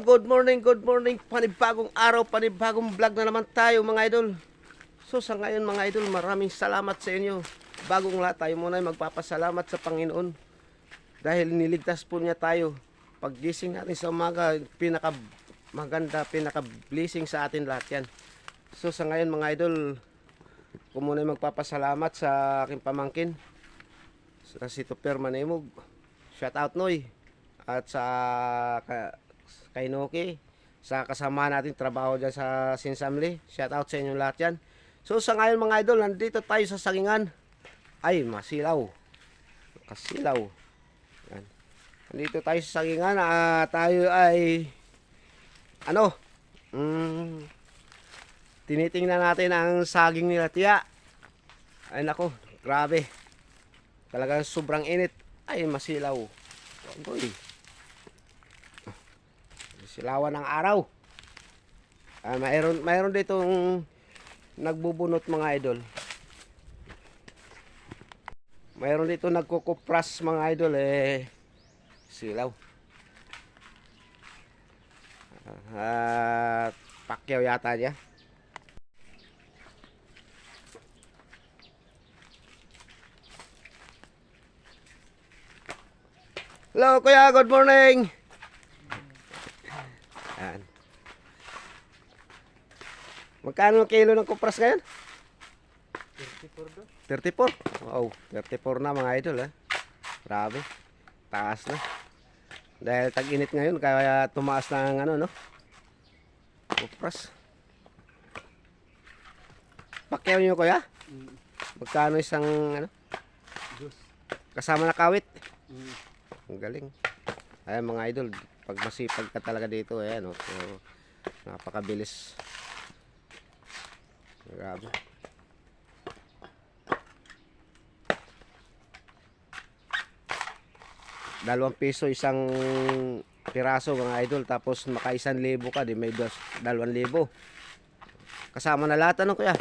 good morning, good morning. Panibagong araw, panibagong vlog na naman tayo mga idol. So sa ngayon mga idol, maraming salamat sa inyo. Bagong lahat tayo muna ay magpapasalamat sa Panginoon. Dahil niligtas po niya tayo. Paggising natin sa umaga, pinaka maganda, pinaka blessing sa atin lahat yan. So sa ngayon mga idol, ko muna magpapasalamat sa aking pamangkin. Sa si Manemog. Shout out Noy. At sa kay Noki, sa kasama natin trabaho dyan sa Sinsamli. Shout out sa inyo lahat yan. So sa ngayon mga idol, nandito tayo sa Sagingan. Ay, masilaw. Kasilaw. Yan. Nandito tayo sa Sagingan. Ah, tayo ay ano? Mm, tinitingnan natin ang saging nila tiya. Ay nako, grabe. Talagang sobrang init. Ay, masilaw. Boy. Silawan ng araw. Ah, mayroon mayroon ditong nagbubunot mga idol. Mayroon dito nagkukupras mga idol eh silaw. At pakyaw yata niya. Hello kuya, good morning. Yan. Magkano kilo ng kupras ngayon? 34 Wow, 34 na mga idol eh. Grabe. Taas na. Dahil tag-init ngayon kaya tumaas na ang ano no. Kupras. Pakyaw nyo kuya? Magkano isang ano? Kasama na kawit. Ang galing. Ay mga idol, pag masipag ka talaga dito, ayan oh. So, napakabilis. Grabe. Dalawang piso isang piraso mga idol. Tapos maka isang libo ka di may dos, dalawang libo. Kasama na lahat ano kuya?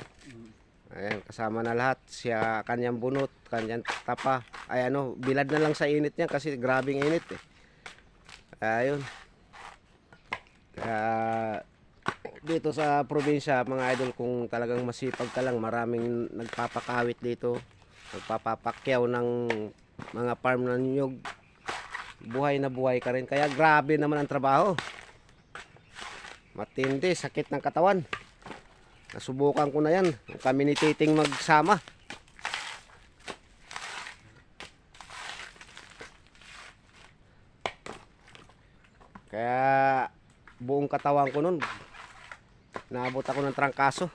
Ayan kasama na lahat. Siya kanyang bunot kanyang tapa. Ay ano bilad na lang sa init niya kasi grabing init eh. Ayun. Kaya dito sa probinsya mga idol kung talagang masipag ka lang maraming nagpapakawit dito. Nagpapapakyaw ng mga farm ng nyug buhay na buhay ka rin. Kaya grabe naman ang trabaho. Matindi sakit ng katawan. Nasubukan ko na yan. Kami ni Titing magsama. Kaya buong katawan ko nun naabot ako ng trangkaso.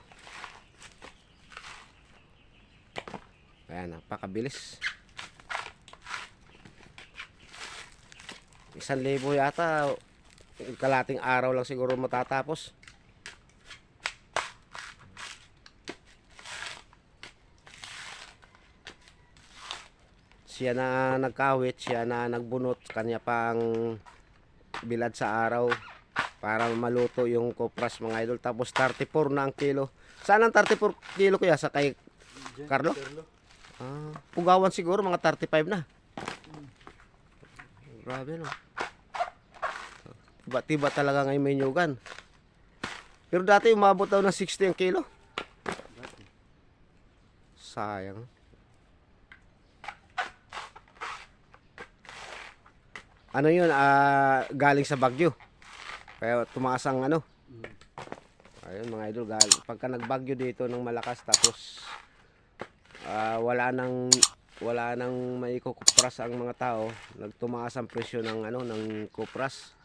Kaya napakabilis. Isang libo yata. Kalating araw lang siguro matatapos. Siya na nagkawit siya na nagbunot. Kanya pang bilad sa araw para maluto yung kopras mga idol. Tapos 34 na ang kilo. Saan ang 34 kilo kuya? Sa kay Carlo? Ah, pugawan siguro mga 35 na. Grabe no? Tiba-tiba talaga ngayon may nyugan. Pero dati umabot daw ng 60 ang kilo. Sayang. Ano yun? Ah, galing sa Bagyo kaya tumaas ang ano. Ayun mga idol pagka nagbagyo dito ng malakas tapos ah, wala nang wala nang may kukupras ang mga tao nagtumaas ang presyo ng ano ng kupras.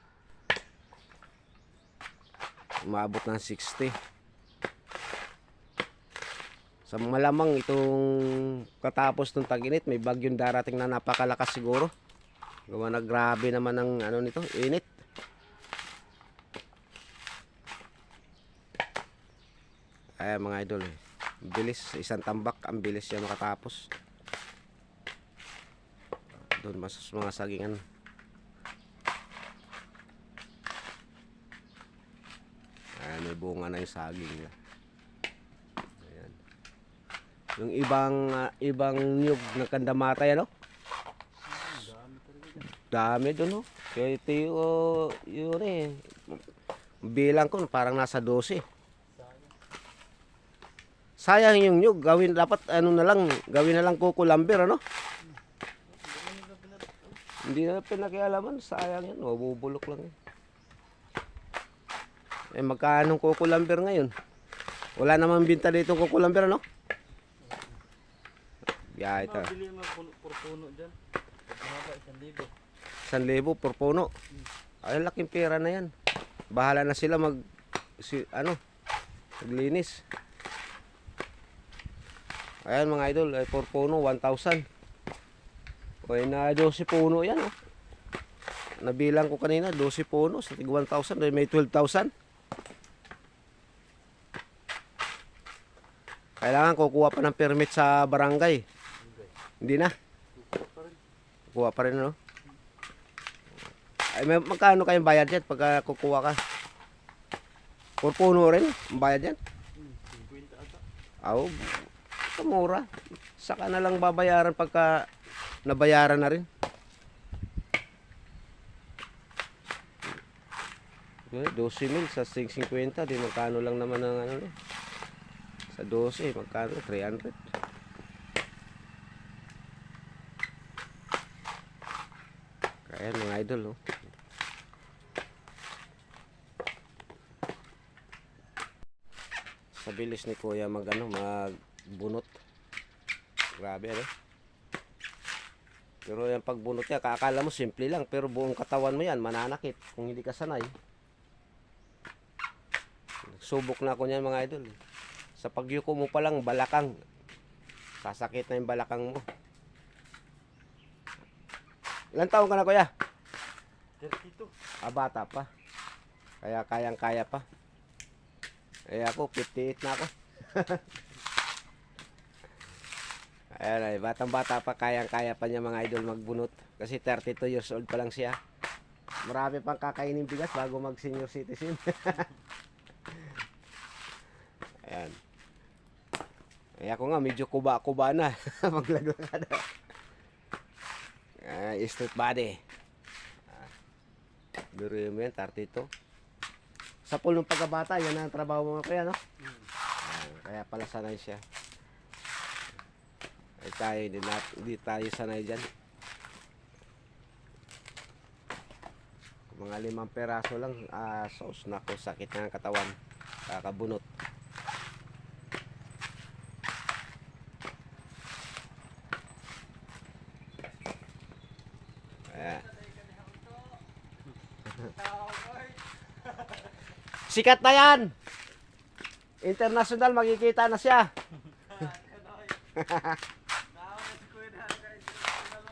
Umabot ng 60 sa malamang itong katapos ng tag-init may bagyong darating na napakalakas siguro. Gawa na grabe naman ang ano nito init ay mga idol eh. bilis isang tambak ang bilis siya makatapos doon mas mga sagingan Ayan, may bunga na yung saging. Ayan. Yung ibang ah, ibang nyug na kandamatay ano? Dami doon oh. Kaya ito yung, yun eh. Bilang ko parang nasa 12. Sayang yung nyug, gawin dapat ano na lang, gawin na lang kuko lumber ano? Hindi na pinakialaman, sayang yan, mabubulok lang yan. Eh magkano kuko lumber ngayon? Wala namang binta dito kuko lumber ano? Biyahe ta. Mabili mo puno. Pag mahaba, isang libo. 1,000 per puno. Ay, laking pera na yan. Bahala na sila mag, si, ano, maglinis. Ayan mga idol, ay per puno, 1,000. O ay na 12 puno yan, oh. Nabilang ko kanina, 12 puno, sa tig 1,000, ay may 12,000. Kailangan kukuha pa ng permit sa barangay. Hindi na. Kukuha pa rin, no? Ay, may, magkano kayong bayad dyan pagka kukuha ka? Puno rin, bayad? Hmm, 50 ata. Aw, kamura. Saka na lang babayaran pagka nabayaran na rin. Eh, 12 mil sa 650, di magkano lang naman ano no? Sa 12, magkano? 300. Kaya mga idol, oh. Sa bilis ni Kuya mag ano, magbunot. Grabe ano. Pero yung pagbunot niya, kakala mo simple lang, pero buong katawan mo yan, mananakit kung hindi ka sanay. Subok na ako niyan mga idol. Sa pagyuko mo pa lang, balakang. Sasakit na yung balakang mo. Ilan taon ka na kuya? 32. Ah, bata pa. Kaya kayang-kaya pa. Eh ako, 58 na ako. Ayan ay, batang-bata pa, kayang-kaya pa niya mga idol magbunot. Kasi 32 years old pa lang siya. Marami pang kakainin bigas bago mag senior citizen. Ayan. Ay ako nga, medyo kuba-kuba na. Maglaglakad. Ah, street body. Biruin mo yan, 32. Sa pool ng pagkabata, yan ang trabaho mo kaya, no? Ayan, kaya pala sanay siya. Ay tayo, hindi, na, hindi tayo sanay dyan. Mga limang peraso lang, ah, sauce na ko, sakit ng katawan. Kakabunot. Sikat na yan! International, makikita na siya.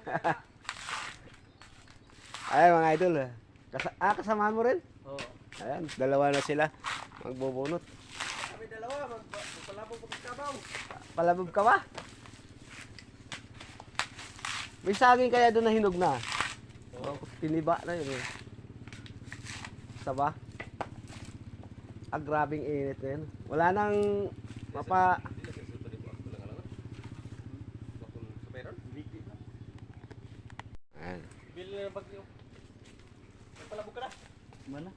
Ay, mga idol. ah. Kasa ah, kasamahan mo rin? Oo. Ayan, dalawa na sila. Magbubunot. Kami dalawa, magpalabo pag kabaw. Palabog ka ba? May saging kaya doon na hinog na. Oh, tiniba na yun eh. Saba? Ah, grabing init na yun. Wala nang mapa... Bigti na. Ayan. Bili na ng bagyo. Magpalabo ka na. Mana?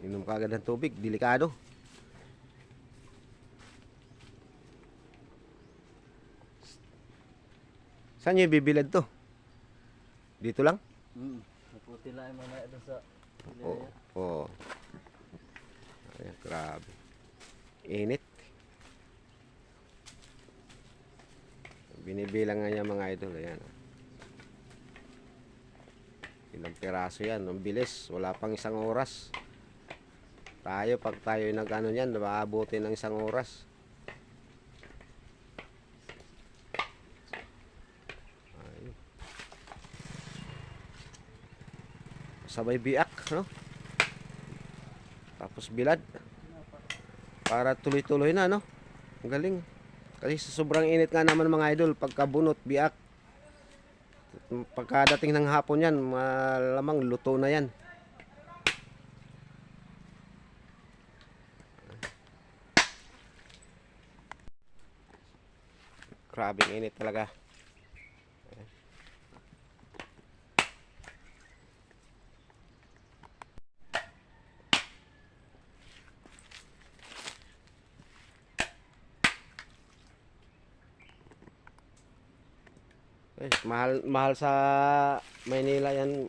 Inom ka agad ng tubig. Delikado. Saan nyo ibibilad to? Dito lang? Hmm. Maputi lang yung mamaya doon sa... Oo. Oo. Ay, grabe. Init. Binibilang nga niya mga idol. Ayan. oh. Ilang piraso yan. Ang bilis. Wala pang isang oras. Tayo, pag tayo nag-ano yan, maabuti ng isang oras. Ay. Sabay biak, no? Tapos bilad. Para tuloy-tuloy na, no? Ang galing. Kasi sa sobrang init nga naman mga idol, pagkabunot, biak. Pagkadating ng hapon yan, malamang luto na yan. Grabing init talaga. Grabe. Mahal, mahal sa Maynila yan.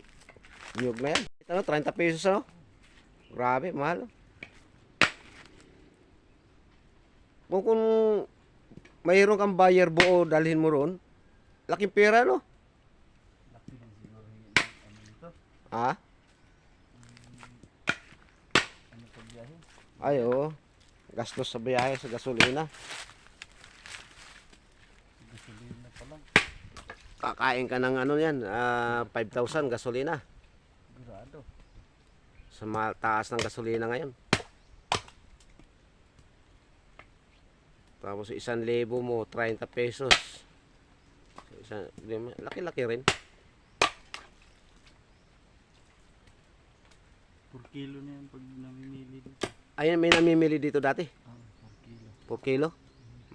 Nyug na. Ito no, 30 pesos ano? Grabe, mahal. Kung kung mayroon kang buyer buo, dalhin mo roon. Laking pera, no? Laki siguro yung ano. Ah? Ano? Ay, oo. Gastos sa biyahe, sa. Gasolina pa lang. Kakain ka ng ano yan, ah, 5,000 gasolina. Sigurado. Sa mataas ng gasolina ngayon. Tapos isang libo mo, 30 pesos. Isa, di- laki-laki rin. Per kilo na yan pag namimili dito. Ayun, may namimili dito dati. Ah, per kilo. 4 kilo.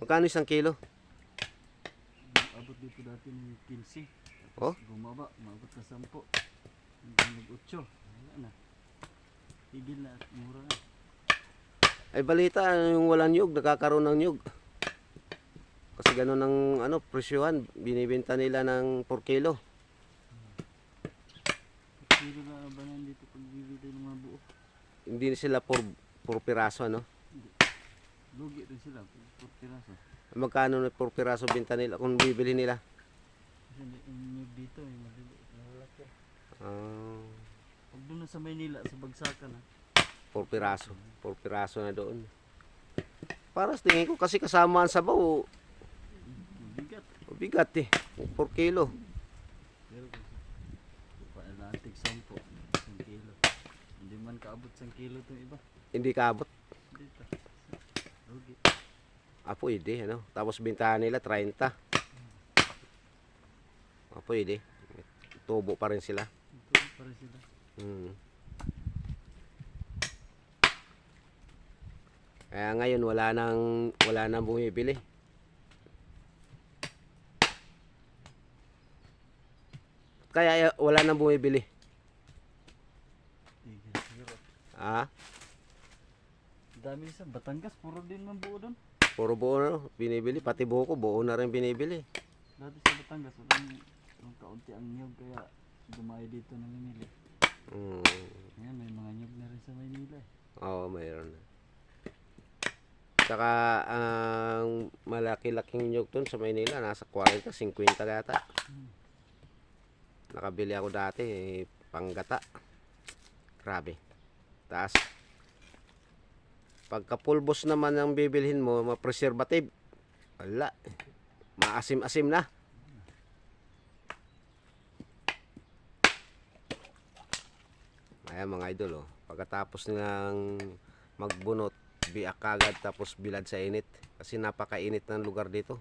Magkano isang kilo? Abot dito dati ng 15. Oh? Bumaba, umabot na 10. Hanggang nag-8. Wala na. Tigil na at mura na. Ay balita, yung walang nyug, nakakaroon ng nyug. Kasi ganun ang ano, presyohan. Binibenta nila ng 4 kilo. Kilo na ba na dito pag bibili ng mga buo? Hindi sila 4, 4 piraso, ano? Lugi rin sila. pag Per piraso. Magkano na 4 piraso binta nila kung bibili nila? Dito, yung maliliit na lalaki. Ah, Pag doon na sa Maynila, sa Bagsakan ha. 4 piraso. 4 piraso na doon. Para sa tingin ko kasi kasama ang sabaw, Bigat. bigat eh. 4 kilo. Pero kung paalatik 10, 1 kilo. Hindi man kaabot 1 kilo itong iba. Hindi kaabot. Dito. Ah, pwede, ano? Tapos bintahan nila 30. Ah, pwede. Tubo pa rin sila. Ito pa rin sila. Hmm. Kaya ngayon wala nang wala nang bumibili. Kaya eh, wala nang bumibili. Ah, Dami sa Batangas, puro din man buo doon. Puro buo na binibili pati buko buo na rin binibili. Dati sa Batangas, walang walang kaunti ang niyog kaya dumayo dito namimili. Hmm. Ngayon may mga niyog na rin sa Maynila eh. Oo, mayroon na. Saka ang malaki-laking nyug dun sa Maynila nasa 40, 50 yata. Hmm. Nakabili ako dati, eh, panggata. Grabe. Taas. Pagka pulbos naman ang bibilhin mo, ma-preservative. Wala. Maasim-asim na. Ayan mga idol, oh. pagkatapos nilang magbunot, biak kagad tapos bilad sa init. Kasi napakainit ng lugar dito.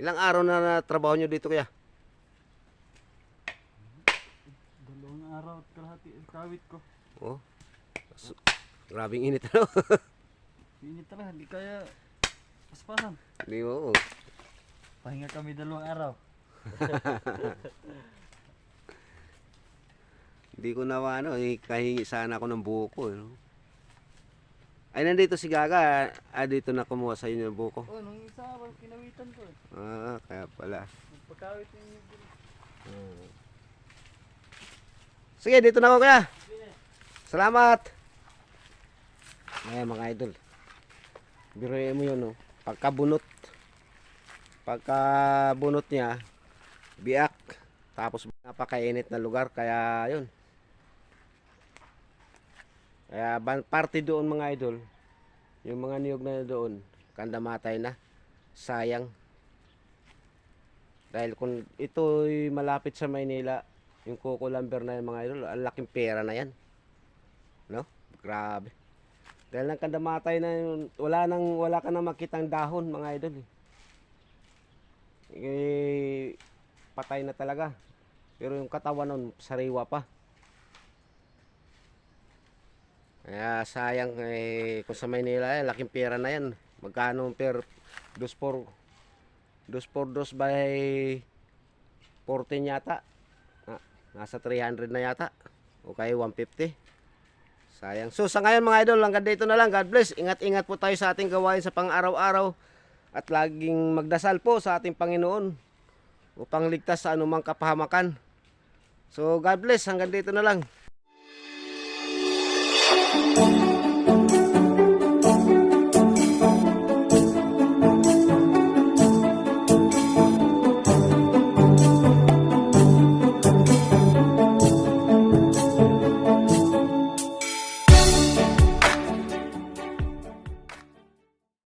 Ilang araw na na trabaho nyo dito kaya? Dalawang araw at kalahati ang kawit ko. Oh. So, grabing init ano? Init talaga, hindi kaya paspasan. Hindi mo. Pahinga kami dalawang araw. Hindi ko na ano, eh, kahingi sana ako ng buko. No? Ay, nandito si Gaga. Ah, dito na kumuha sa inyo ng buko. Oh, nung isa kinawitan ko eh. Ah, kaya pala. Nagpakawit yung niyog din. Sige, dito na ako kaya. Salamat. Ayan mga idol. Biruin mo yun, no? Pagkabunot. Pagkabunot niya, biak. Tapos napakainit na lugar, kaya yun. Kaya parte doon mga idol, yung mga niyog na doon, kandamatay na. Sayang. Dahil kung ito'y malapit sa Maynila, yung Coco Lumber na yan mga idol, ang laking pera na yan. No? Grabe. Dahil nang kandamatay na yun, wala nang wala ka nang makitang dahon mga idol. Eh. Eh, patay na talaga. Pero yung katawan nun, sariwa pa. Kaya sayang eh, kung sa Maynila eh, laking pera na yan. Magkano per 2 por 2 por 2 by 14 yata. Nasa 300 na yata. O kaya 150. Sayang. So sa ngayon mga idol, hanggang dito na lang. God bless. Ingat-ingat po tayo sa ating gawain sa pang-araw-araw. At laging magdasal po sa ating Panginoon upang ligtas sa anumang kapahamakan. So God bless. Hanggang dito na lang.